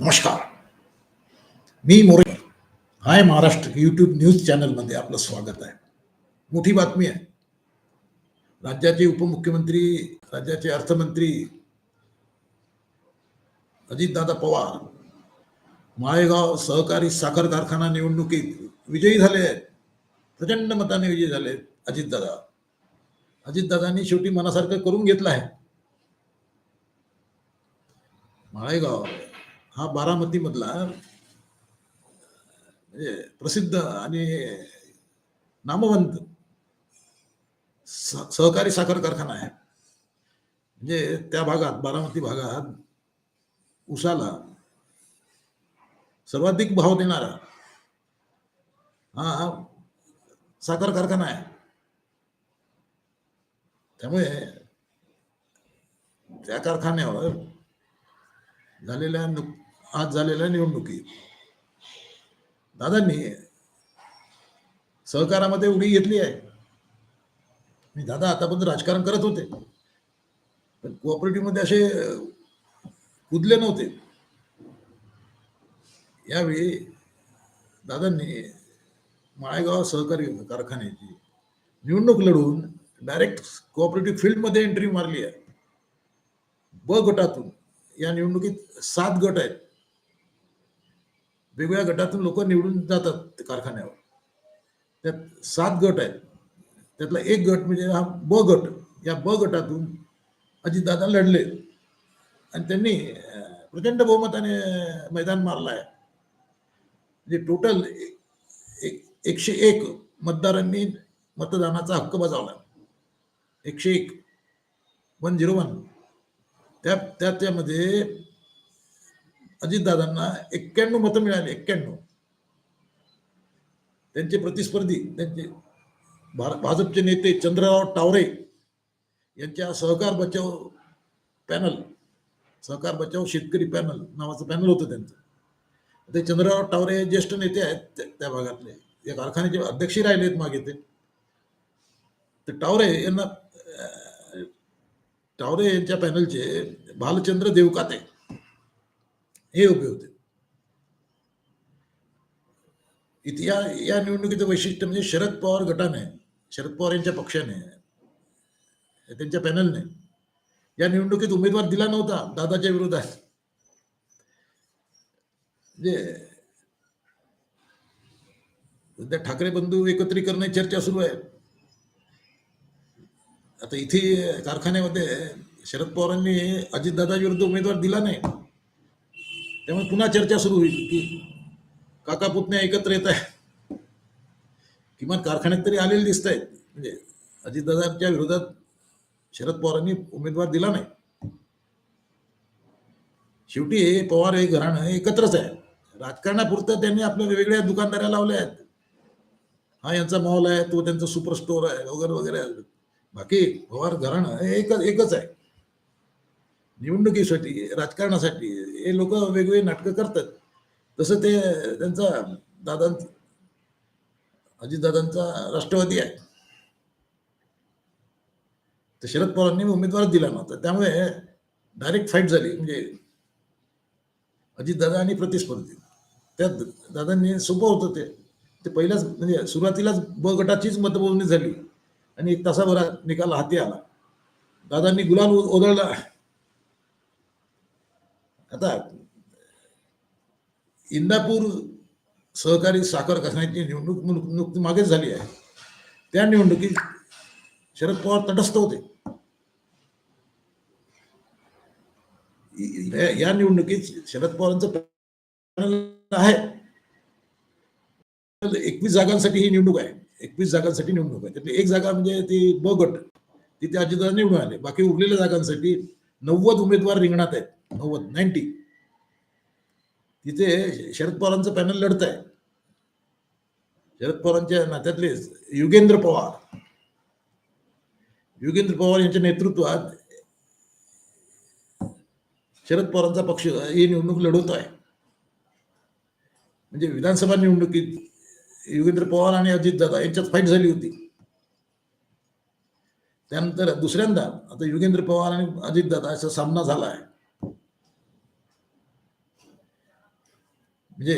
नमस्कार. मी More hi Maharashtra YouTube news चॅनलमध्ये आपलं स्वागत आहे. मोठी बातमी आहे. राज्याचे उपमुख्यमंत्री राज्याचे अर्थमंत्री अजितदादा पवार माळेगाव सहकारी साखर कारखाना निवडणुकीत विजयी झाले आहेत. प्रचंड मताने विजयी झाले आहेत अजितदादा. अजितदादांनी शेवटी मनासारखं करून घेतलं आहे. माळेगाव हा बारामती मधला म्हणजे प्रसिद्ध आणि नामवंत सहकारी साखर कारखाना आहे. म्हणजे त्या भागात बारामती भागात उसाला सर्वाधिक भाव देणारा हा साखर कारखाना आहे. त्यामुळे त्या कारखान्यावर झालेल्या नु आज झालेल्या निवडणुकीत दादांनी सहकारामध्ये उडी घेतली आहे. मी दादा आतापर्यंत राजकारण करत होते. पण कोऑपरेटिव्हमध्ये असे कुदले नव्हते. यावेळी दादांनी माळेगाव सहकारी कारखान्याची निवडणूक लढून डायरेक्ट कोऑपरेटिव्ह फील्डमध्ये एंट्री मारली आहे. ब गटातून या निवडणुकीत सात गट आहेत. वेगवेगळ्या गटातून लोक निवडून जातात कारखान्यावर. त्यात सात गट आहेत. त्यातला एक गट म्हणजे हा ब गट. या ब गटातून अजितदादा लढले. आणि त्यांनी प्रचंड बहुमताने मैदान मारलं आहे. म्हणजे टोटल एकशे एक मतदारांनी मतदानाचा हक्क बजावला. एकशे एक. One zero one. त्या त्या त्यामध्ये अजितदादांना एक्क्याण्णव मतं मिळाली एक्क्याण्णव. त्यांचे प्रतिस्पर्धी त्यांचे भाजपचे नेते चंद्रराव टावरे यांच्या सहकार बचाव पॅनल सहकार बचाव शेतकरी पॅनल नावाचं पॅनल होतं त्यांचं. ते चंद्रराव टावरे हे ज्येष्ठ नेते आहेत त्या- त्या भागातले. या कारखान्याचे अध्यक्षही राहिले आहेत मागे ते. टावरे यांना टावरे यांच्या पॅनलचे भालचंद्र देवकाते हे उभे होते. इथे या या निवडणुकीचं वैशिष्ट्य म्हणजे शरद पवार गटाने शरद पवार यांच्या पक्षाने त्यांच्या पॅनलने या निवडणुकीत उमेदवार दिला नव्हता दादाच्या विरोधात. म्हणजे सध्या ठाकरे बंधू एकत्रीकरण चर्चा सुरू आहे. आता इथे कारखान्यामध्ये शरद पवारांनी अजितदादा विरुद्ध उमेदवार दिला नाही. त्यामुळे पुन्हा चर्चा सुरू होईल की काका पुतण्या एकत्र येत आहे किमान कारखान्यात तरी आलेले दिसत आहेत. म्हणजे अजितदादांच्या विरोधात शरद पवारांनी उमेदवार दिला नाही. शेवटी हे पवार हे घराणं हे एकत्रच आहे राजकारणापुरतं त्यांनी आपल्या वेगवेगळ्या दुकानदाऱ्या लावल्या आहेत. हा यांचा मॉल आहे तो त्यांचा सुपर स्टोअर आहे वगैरे वगैरे. बाकी पवार घराणं हे एकच एकच आहे. निवडणुकीसाठी राजकारणासाठी हे लोक वेगवेगळी नाटकं करतात. तसं ते त्यांचा दादा अजितदादांचा राष्ट्रवादी आहे. तर शरद पवारांनी उमेदवार दिला नव्हता. त्यामुळे डायरेक्ट फाईट झाली. म्हणजे अजितदादा आणि प्रतिस्पर्धी. त्यात दादांनी सोपं होतं ते. ते पहिल्याच म्हणजे सुरुवातीलाच ब गटाचीच मतमोजणी झाली. आणि एक तासाभरात निकाल हाती आला. दादांनी गुलाल ओदळला. ओधळला आता इंदापूर सहकारी साखर कारखान्याची निवडणूक नुकती मागेच झाली आहे. त्या निवडणुकीत शरद पवार तटस्थ होते. या- निवडणुकीत शरद पवारांचं आहे. एकवीस जागांसाठी ही निवडणूक आहे. एकवीस जागांसाठी निवडणूक आहे. त्यातली एक जागा म्हणजे ती ब गट तिथे अजितदादा निवडून आले. बाकी उरलेल्या जागांसाठी नव्वद उमेदवार रिंगणात आहेत. नव्वद नाईन्टी तिथे शरद पवारांचं पॅनल लढत आहे शरद पवारांच्या नात्यातले युगेंद्र पवार. युगेंद्र पवार यांच्या नेतृत्वात शरद पवारांचा पक्ष ही निवडणूक लढवत आहे. म्हणजे विधानसभा निवडणुकीत युगेंद्र पवार आणि अजित दादा यांच्यात फाईट झाली होती. त्यानंतर दुसऱ्यांदा आता युगेंद्र पवार आणि अजितदादा असा सामना झाला आहे म्हणजे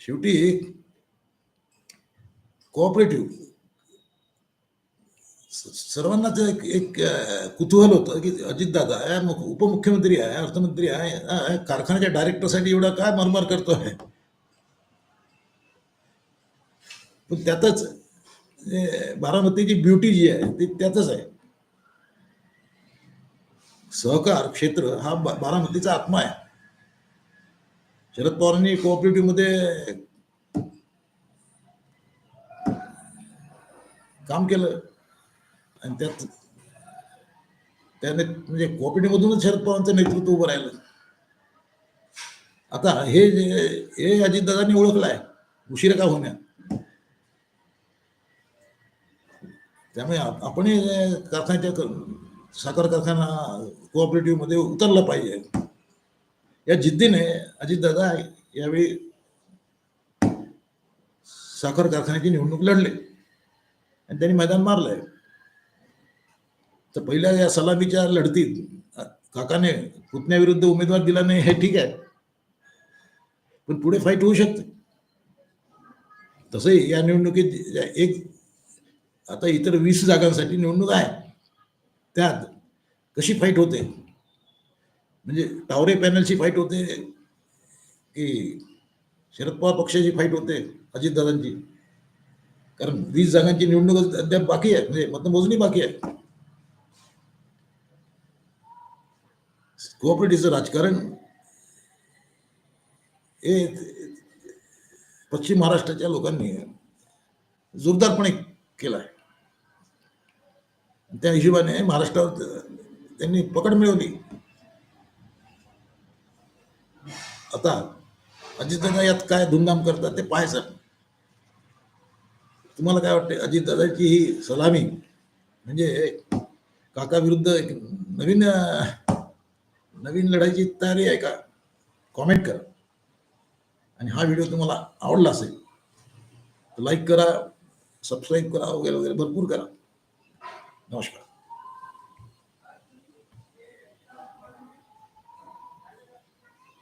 शेवटी कोऑपरेटिव्ह सर्वांनाच एक एक कुतूहल होतं की अजितदादा आहे उपमुख्यमंत्री आहे अर्थमंत्री आहे कारखान्याच्या डायरेक्टरसाठी एवढा काय मरमर करतोय? पण त्यातच म्हणजे बारामतीची ब्युटी जी आहे ती त्यातच आहे. सहकार क्षेत्र हा बारामतीचा आत्मा आहे. शरद पवारांनी कोऑपरेटिव्हमध्ये काम केलं. आणि त्यात त्याने म्हणजे कोऑपरेटिव्ह मधूनच शरद पवारांचं नेतृत्व उभं राहिलं. आता हे जे हे अजितदादांनी ओळखलं आहे उशीर का होण्या त्यामुळे आपणही कारखान्याच्या साखर कारखाना कोऑपरेटिव्हमध्ये उतरला पाहिजे. या जिद्दीने अजितदादा यावेळी साखर कारखान्याची निवडणूक लढले. आणि त्यांनी मैदान मारलंय. तर पहिल्या या सलामीच्या लढतीत काकाने पुतण्याविरुद्ध उमेदवार दिला नाही हे ठीक आहे. पण पुढे फाईट होऊ शकते. तसंही या निवडणुकीत एक आता इतर वीस जागांसाठी निवडणूक आहे. त्यात कशी फाईट होते? म्हणजे टावरे पॅनलची फाईट होते की शरद पवार पक्षाची फाईट होते अजितदादांची कारण वीस जागांची निवडणूक अद्याप बाकी आहे म्हणजे मतमोजणी बाकी आहे. कोऑपरेटिव्हचं राजकारण हे पश्चिम महाराष्ट्राच्या लोकांनी जोरदारपणे केलं आहे त्या हिशोबाने महाराष्ट्रावर त्यांनी पकड मिळवली. आता अजितदादा यात काय धुमधाम करतात ते पाहायचं. तुम्हाला काय वाटते अजितदादाची ही सलामी म्हणजे काका विरुद्ध एक नवीन नवीन लढाईची तयारी आहे का? कॉमेंट करा. आणि हा व्हिडिओ तुम्हाला आवडला असेल तर लाईक करा सबस्क्राईब करा वगैरे वगैरे भरपूर करा. नमस्कार